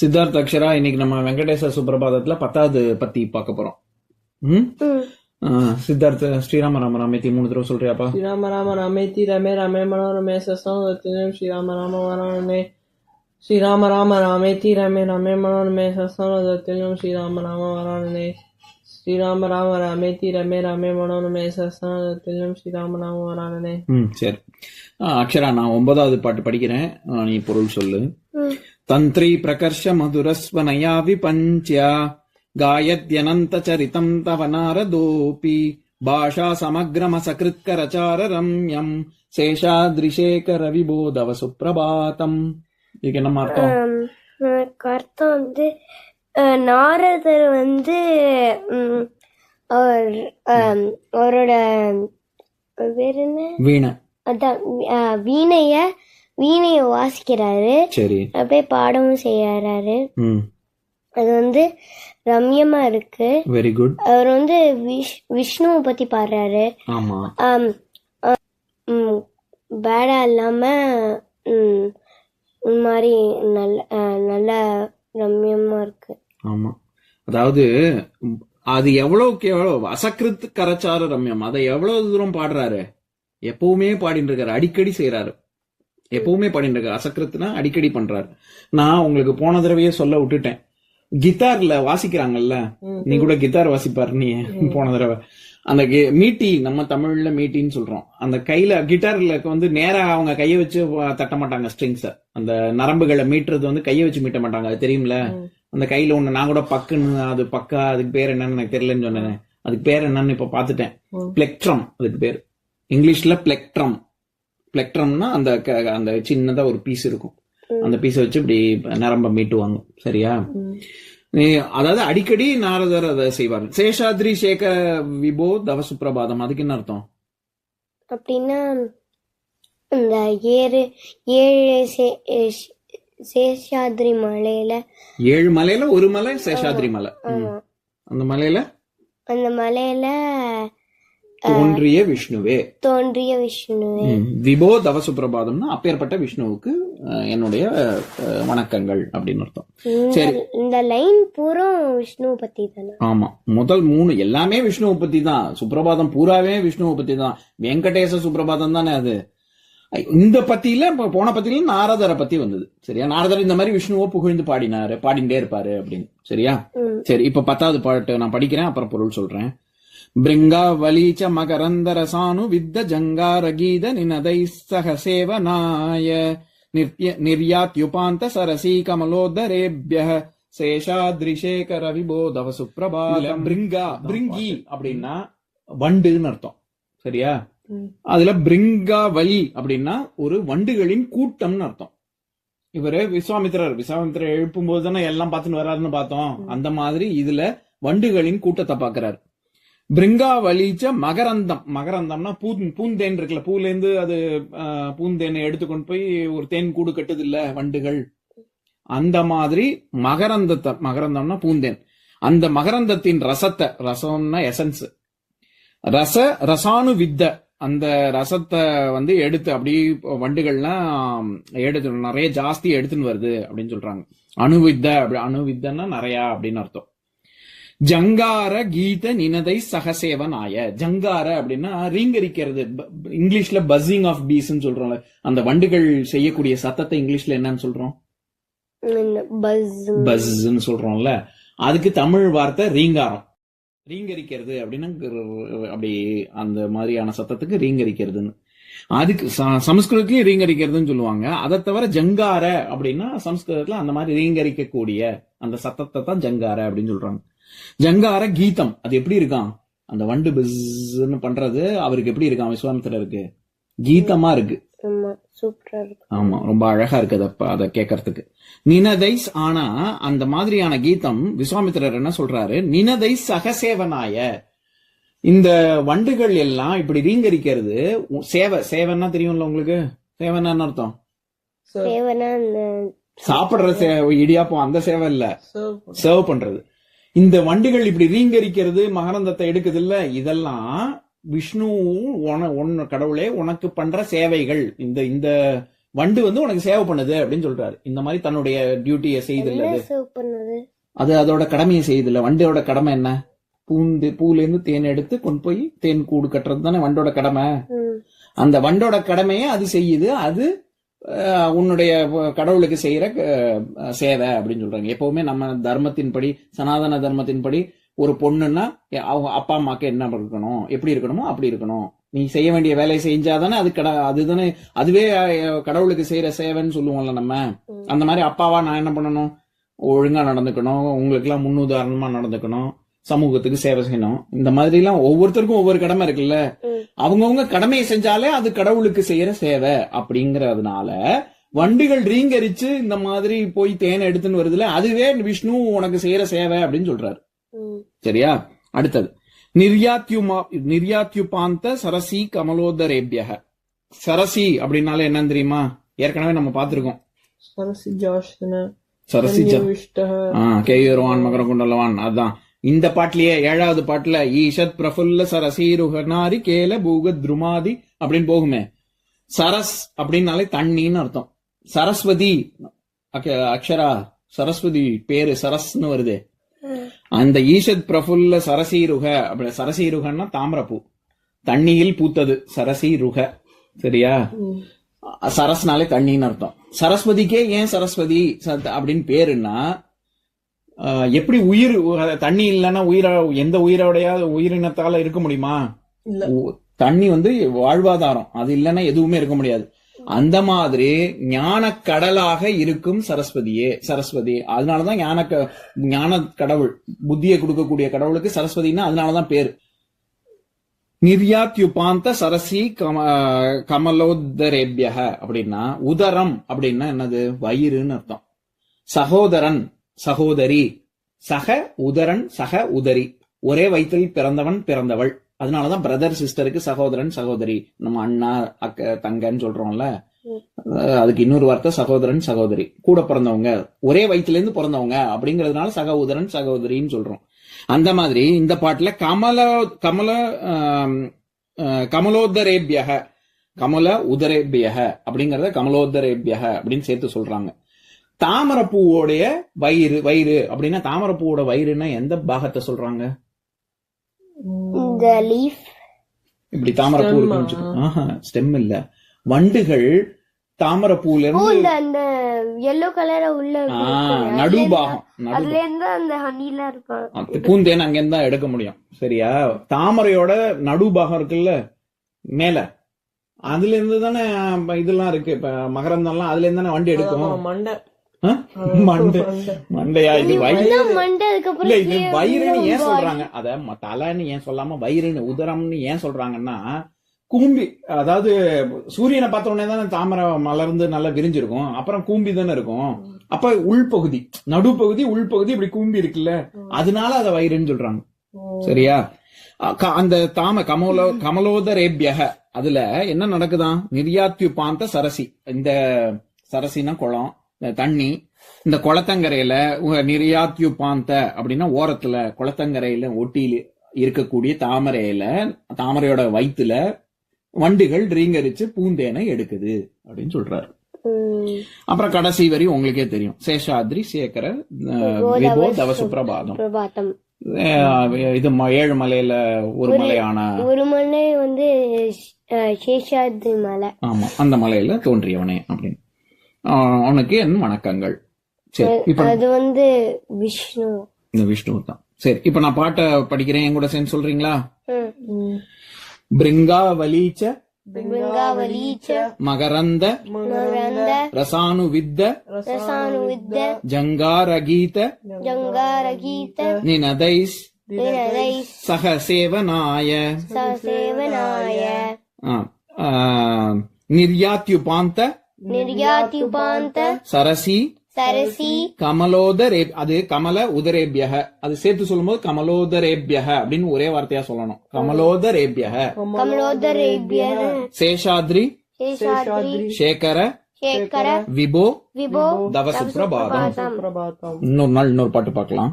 சித்தார்த் அக்ஷரா இன்னைக்கு நம்ம வெங்கடேச சுப்பிரபாதத்துல பத்தாவது பத்தி பார்க்க போறோம். சித்தார்த் ஸ்ரீராம ராம ராமேத்தி மூணு தடவை சொல்றியாப்பா? ஸ்ரீராம ராம ராமேத்தி ரமே ரமே மனோ ரமே சசம் ஸ்ரீராம ராம வரணே ஸ்ரீராம ராம ராமேத்தி ரமே ரமே மனோ ரமே சசம் ஸ்ரீராம ராம வரணே ஸ்ரீராம ராம ராமேத்தி ரமே ரமே மனோ ரமே சசம் ஸ்ரீராம ராம வரணே சரி. அக்ஷரா நான் ஒன்பதாவது பாட்டு படிக்கிறேன். நீ பொருள் சொல்லு. ம் தந்திரி பிரகர்ஷ மதுரஸ்வனயா விபஞ்சிய காயத்யனந்த சரிதம் தவ நாரதோபி பாஷா சமக்ரமசகிருத்கரச்சார ரம்யம் சேஷாத்ரிசேகர விபோதவ சுப்பிரபாதம் இதுக்கு என்ன அர்த்தம் அர்த்தம் வந்து நாரதர் வந்து அவரோட பேர் என்ன வீணை அதான் வீணைய வீணைய வாசிக்கிறாரு. அப்படியே பாடமும் செய்யறாரு அது வந்து ரம்யமா இருக்கு. வெரி குட் அவர் வந்து விஷ் விஷ்ணுவை பத்தி பாடுறாரு. பேடா இல்லாம இந்த மாதிரி நல்ல நல்ல ரம்யமா இருக்கு. ஆமா. அதாவது அது எவ்வளவுக்கு எவ்வளவு அசக்கிருத் கரச்சார ரம்யம் அதை எவ்வளவு தூரம் பாடுறாரு? எப்பவுமே பாடிட்டு இருக்காரு அடிக்கடி செய்யறாரு எப்பவுமே பாடிட்டு இருக்காரு அசக்கிருத்னா அடிக்கடி பண்றாரு. நான் உங்களுக்கு போன தடவையே சொல்ல விட்டுட்டேன். கிட்டார்ல வாசிக்கிறாங்கல்ல? நீ கூட கிட்டார் வாசிப்பாரு நீ போன தடவை. அந்த மீட்டி நம்ம தமிழ்ல மீட்டின்னு சொல்றோம். அந்த கையில கிட்டார்ல வந்து நேரா அவங்க கையை வச்சு தட்ட மாட்டாங்க ஸ்ட்ரிங்ஸ அந்த நரம்புகளை மீட்டுறது வந்து கையை வச்சு மீட்ட மாட்டாங்க. அது தெரியும்ல? அந்த கையில ஒண்ணு நான் கூட பக்குன்னு அது பக்கா அதுக்கு பேர் என்னன்னு எனக்கு தெரியலன்னு சொன்னேன். அதுக்கு பேர் என்னன்னு இப்ப பாத்துட்டேன். பிளெக்ட்ரம் அதுக்கு பேர். இங்கிலீஷ்ல பிளெக்ட்ரம். பிளெக்ட்ரம்னா அந்த அந்த சின்னதா ஒரு பீஸ் இருக்கும். அந்த பீஸை வச்சு இப்படி நரம்ப மீட்டுவாங்க. சரியா? அதாவது அடிக்கடி நாரதர் அதை செய்வார். சேஷாத்ரி சேகர விபோ தவ சுப்பிரபாதம் அதுக்கு என்ன அர்த்தம்? அப்படின்னா இந்த ஏழு சே- ஏ- சேஷாத்ரி மலையில ஏழு மலையில ஒரு மலை சேஷாத்ரி மலை. அந்த மலையில? அந்த மலையில தோன்றிய விஷ்ணுவே. தோன்றிய விஷ்ணுவே. விபோ தவ சுப்பிரபாதம்னா அப்பேற்பட்ட விஷ்ணுவுக்கு என்னுடைய வணக்கங்கள் அப்படின்னு அர்த்தம். சரி. இந்த லைன் பூரா விஷ்ணுவை பத்தி தானே? ஆமா. முதல் மூணு எல்லாமே விஷ்ணுவை பத்தி தான். சுப்பிரபாதம் பூராவே விஷ்ணுவை பத்தி தான். வெங்கடேச சுப்பிரபாதம் தானே அது? இந்த பத்தியில போன பத்தியில நாரதரை பத்தி வந்தது. சரியா? நாரதர் இந்த மாதிரி விஷ்ணுவை புகழ்ந்து பாடினாரு பாடிண்டே இருப்பாரு அப்படின்னு. சரியா. சரி இப்ப பத்தாவது பாட்டு நான் படிக்கிறேன் அப்புறம் பொருள் சொல்றேன். பிருங்கா வலீச்ச மகரந்தர சானு வித்த ஜங்கார கீத நினதை சக சேவனாய நிர்ய நிர்யாத்யுபாந்த சரசி கமலோதரேபிய சேஷாத்ரிசேகர விபோதவ சுப்ரபால பிருங்கா பிருங்கி அப்படின்னா வண்டுன்னு அர்த்தம் சரியா. அதுல பிருங்கா வலி அப்படின்னா ஒரு வண்டுகளின் கூட்டம்னு அர்த்தம். இவரு விஸ்வாமித்திரர் விஸ்வாமித்திரர் எழுப்பும் போது தானே எல்லாம் பார்த்துன்னு வராருன்னு பார்த்தோம். அந்த மாதிரி இதுல வண்டுகளின் கூட்டத்தை பாக்குறாரு பிரிங்காவலிச்ச மகரந்தம். மகரந்தம்னா பூ பூந்தேன் இருக்குல்ல. பூல இருந்து அது பூந்தேனை எடுத்துக்கொண்டு போய் ஒரு தேன் கூடு கட்டுது இல்ல வண்டுகள். அந்த மாதிரி மகரந்தத்தை மகரந்தம்னா பூந்தேன். அந்த மகரந்தத்தின் ரசத்தை ரசம்னா எசன்ஸ் ரச ரசானு வித்த அந்த ரசத்தை வந்து எடுத்து அப்படி வண்டுகள்லாம் எடுத்து நிறைய ஜாஸ்தி எடுத்துன்னு வருது அப்படின்னு சொல்றாங்க. அணுவித்த அப்படி அணுவித்தன்னா நிறையா அப்படின்னு அர்த்தம். ஜங்கார கீத நினதை சகசேவனாய. ஜங்கார அப்படின்னா ரீங்கரிக்கிறது. இங்கிலீஷ்ல பஸ்ஸிங் ஆஃப் பீஸ்ன்னு சொல்றோம்ல. அந்த வண்டுகள் செய்யக்கூடிய சத்தத்தை இங்கிலீஷ்ல என்னன்னு சொல்றோம்? பஸ் பஸ்ன்னு சொல்றோம்ல. அதுக்கு தமிழ் வார்த்தை ரீங்காரம். ரீங்கரிக்கிறது அப்படின்னா அப்படி அந்த மாதிரியான சத்தத்துக்கு ரீங்கரிக்கிறதுன்னு. அதுக்கு சமஸ்கிருதத்திலயும் ரீங்கரிக்கிறதுன்னு சொல்லுவாங்க. அதை தவிர ஜங்கார அப்படின்னா சமஸ்கிருதத்துல அந்த மாதிரி ரீங்கரிக்கக்கூடிய அந்த சத்தத்தை தான் ஜங்கார அப்படின்னு சொல்றாங்க. ஜங்கார கீதம். அது எப்படி இருக்கான் அந்த வண்டு பிஸ்ன்னு பண்றது அவருக்கு எப்படி இருக்கான் விஸ்வாமித்திரருக்கு கீதமா இருக்கு. ஆமா சூப்பரா இருக்கு. ஆமா ரொம்ப அழகா இருக்கு அதை ப- அதை கேட்கறதுக்கு. நினதைஸ் ஆனா அந்த மாதிரியான கீதம் விஸ்வாமித்திரர் என்ன சொல்றாரு? நினதை சகசேவனாய. இந்த வண்டுகள் எல்லாம் இப்படி ரீங்கரிக்கிறது சேவை சேவைன்னா தெரியும்ல உங்களுக்கு? சேவைன்னா என்ன அர்த்தம்? சாப்பிடுற சே இடியாப்பம் அந்த சேவை இல்ல. சர்வ் பண்றது. இந்த வண்டுகள் இப்படி ரீங்கரிக்கிறது மகரந்தத்தை எடுக்குது இல்ல இதெல்லாம் விஷ்ணு உன உன் கடவுளே உனக்கு பண்ற சேவைகள். இந்த இந்த வண்டு வந்து உனக்கு சேவை பண்ணுது அப்படின்னு சொல்றாரு. இந்த மாதிரி தன்னுடைய டியூட்டியை என்ன அது அதோட கடமையை செய்யுது இல்ல வண்டோட கடமை என்ன? பூந்து பூல இருந்து தேன் எடுத்து கொண்டு போய் தேன் கூடு கட்டுறது தானே வண்டோட கடமை. அந்த வண்டோட கடமையை அது செய்யுது. அது உன்னுடைய கடவுளுக்கு செய்யற சேவை அப்படின்னு சொல்றாங்க. எப்பவுமே நம்ம தர்மத்தின்படி சனாதன தர்மத்தின்படி ஒரு பொண்ணுன்னா அவங்க அப்பா அம்மாக்கு என்ன இருக்கணும் எப்படி இருக்கணுமோ அப்படி இருக்கணும். நீ செய்ய வேண்டிய வேலையை செஞ்சாதானே அது கட அதுதானே அதுவே கடவுளுக்கு செய்யற சேவைன்னு சொல்லுவோம்ல நம்ம. அந்த மாதிரி அப்பாவா நான் என்ன பண்ணணும்? ஒழுங்கா நடந்துக்கணும். உங்களுக்கு எல்லாம் முன்னுதாரணமா நடந்துக்கணும். சமூகத்துக்கு சேவை செய்யணும். இந்த மாதிரி எல்லாம் ஒவ்வொருத்தருக்கும் ஒவ்வொரு கடமை இருக்குல்ல. அவங்கவுங்க கடமையை செஞ்சாலே அது கடவுளுக்கு செய்யற சேவை அப்படிங்கறதுனால வண்டுகள் ரீங்கரிச்சு இந்த மாதிரி போய் தேனை எடுத்துன்னு வருதுல அதுவே விஷ்ணு உனக்கு செய்யற சேவை அப்படின்னு சொல்றாரு. சரியா? அடுத்தது. நிர்யாத்யுமா நிர்யாத்யுபாந்த சரசி கமலோதரேபியக. சரசி அப்படின்னால என்னன்னு தெரியுமா? ஏற்கனவே நம்ம பார்த்திருக்கோம். சரசி ஜாஷ்தன சரசி கேயூரவான் மகர குண்டலவான் அதான். இந்த பாட்டுலயே ஏழாவது பாட்டுல ஈஷத் பிரஃபுல்ல சரசீருகனாரி கேல பூக துருமாதி அப்படின்னு போகுமே. சரஸ் அப்படின்னாலே தண்ணின்னு அர்த்தம். சரஸ்வதி அக்ஷரா சரஸ்வதி பேரு சரஸ்னு வருது. அந்த ஈஷத் பிரஃபுல்ல சரசீருக அப்படி சரசீருகன்னா தாமரப்பூ. தண்ணியில் பூத்தது சரசீருக. சரியா? சரஸ்னாலே தண்ணின்னு அர்த்தம். சரஸ்வதிக்கே ஏன் சரஸ்வதி அப்படின்னு பேருன்னா எப்படி உயிர் தண்ணி இல்லைன்னா உயிர எந்த உயிரோடைய உயிரினத்தால இருக்க முடியுமா? தண்ணி வந்து வாழ்வாதாரம். அது இல்லைன்னா எதுவுமே இருக்க முடியாது. அந்த மாதிரி ஞான கடலாக இருக்கும் சரஸ்வதியே சரஸ்வதி. அதனாலதான் ஞான ஞான கடவுள் புத்தியை கொடுக்கக்கூடிய கடவுளுக்கு சரஸ்வதினா அதனாலதான் பேரு. நிர்யாத்யுபாந்த சரசி கம கமலோத்தரேபியக அப்படின்னா உதரம் அப்படின்னா என்னது? வயிறுன்னு அர்த்தம். சகோதரன் சகோதரி சக உதரன் சக உதரி. ஒரே வயிற்றில் பிறந்தவன் பிறந்தவள். அதனாலதான் பிரதர் சிஸ்டருக்கு சகோதரன் சகோதரி. நம்ம அண்ணா அக்க தங்கன்னு சொல்றோம்ல. அதுக்கு இன்னொரு வார்த்தை சகோதரன் சகோதரி. கூட பிறந்தவங்க ஒரே வயிற்றுல இருந்து பிறந்தவங்க அப்படிங்கறதுனால சக உதரன் சகோதரின்னு சொல்றோம். அந்த மாதிரி இந்த பாட்டுல கமல கமல கமலோத்தரேபியக கமல உதரேபியக அப்படிங்கறத கமலோத்தரேபியக அப்படின்னு சேர்த்து சொல்றாங்க. தாமரப்பூவோடைய வயிறு வயிறு அப்படின்னா தாமரப்பூவோட வயிறுன்னா எந்த பாகத்தை சொல்றாங்க? இந்த லீஃப் இப்படி தாமரப்பூ? இருக்குன்னு ஸ்டெம் இல்ல. வண்டுகள் தாமரப்பூல இருந்து அந்த எல்லோ கலர உள்ள நடு அதுல இருந்து அந்த ஹனிலாம் இருக்கும். அது பூந்தேன் அங்கிருந்து தான் எடுக்க முடியும். சரியா? தாமரையோட நடுபாகம் இருக்குல்ல மேல. அதுல இருந்து தானே இதெல்லாம் இருக்கு. இப்ப மகரந்தம்லாம் அதுல இருந்து தானே வண்டி எடுக்கும். மண்டை? மண்டை. மண்டையா? இது வயிறு இல்ல இது வயிறுன்னு ஏன். சொல்றாங்க? அத தலைன்னு ஏன் சொல்லாம வயிறுன்னு உதரம்னு ஏன் சொல்றாங்கன்னா கூம்பி அதாவது சூரியனை பார்த்த உடனே தானே தாமரை மலர்ந்து நல்லா விரிஞ்சிருக்கும். அப்புறம் கூம்பி தானே இருக்கும். அப்ப உள்பகுதி நடுப்பகுதி உள்பகுதி இப்படி கூம்பி இருக்குல்ல? அதனால அத வயிறுன்னு சொல்றாங்க. சரியா? அந்த தாம கமலோ கமலோதரேபியக அதுல என்ன நடக்குதாம் நிர்யாத்யுபாந்த சரசி. இந்த சரசினா குளம். தண்ணி இந்த குளத்தங்கரையில நிர்யாத்யுபாந்த அப்படின்னா ஓரத்துல குளத்தங்கரையில ஒட்டியில இருக்கக்கூடிய தாமரையில தாமரையோட வயித்துல வண்டுகள் ரீங்கரிச்சு பூந்தேனை எடுக்குது அப்படின்னு சொல்றாரு. அப்புறம் கடைசி வரி உங்களுக்கே தெரியும். சேஷாத்ரி சேகர விபோ தவ சுப்ரபாதம் பிரபாத்தம் அஹ் இது ஏழு மலையில ஒரு மலையான ஒரு மணி வந்து சேஷாத்ரி மலை. ஆமா அந்த மலையில தோன்றியவனே அப்படின்னு. உனக்கு என் வணக்கங்கள். சரி இப்ப அது வந்து விஷ்ணு. இந்த விஷ்ணு தான். சரி இப்ப நான் பாட்டை படிக்கிறேன் என் கூட சேர்ந்து சொல்றீங்களா. பிருங்காவலீச்ச மகரந்த மகரந்த ரசானுவித்த ரசானுவித்த ஜங்காரகீத ஜங்காரகீத நினதைஸ் நினதை சக சேவனாய சசேவனாய நிர்யாத்யுபாந்த சரசி சரசி கமலோதரே அது கமல உதரேபியக. அது சேர்த்து சொல்லும்போது கமலோதரேபியக அப்படின்னு ஒரே வார்த்தையா சொல்லணும். கமலோதரேபியக. கமலோதரேபிய சேஷாத்ரி சேகர சேகர விபோ பிரபாதம் பிரபாத்தம் இன்னொரு நாள் இன்னொரு பாட்டு பார்க்கலாம்.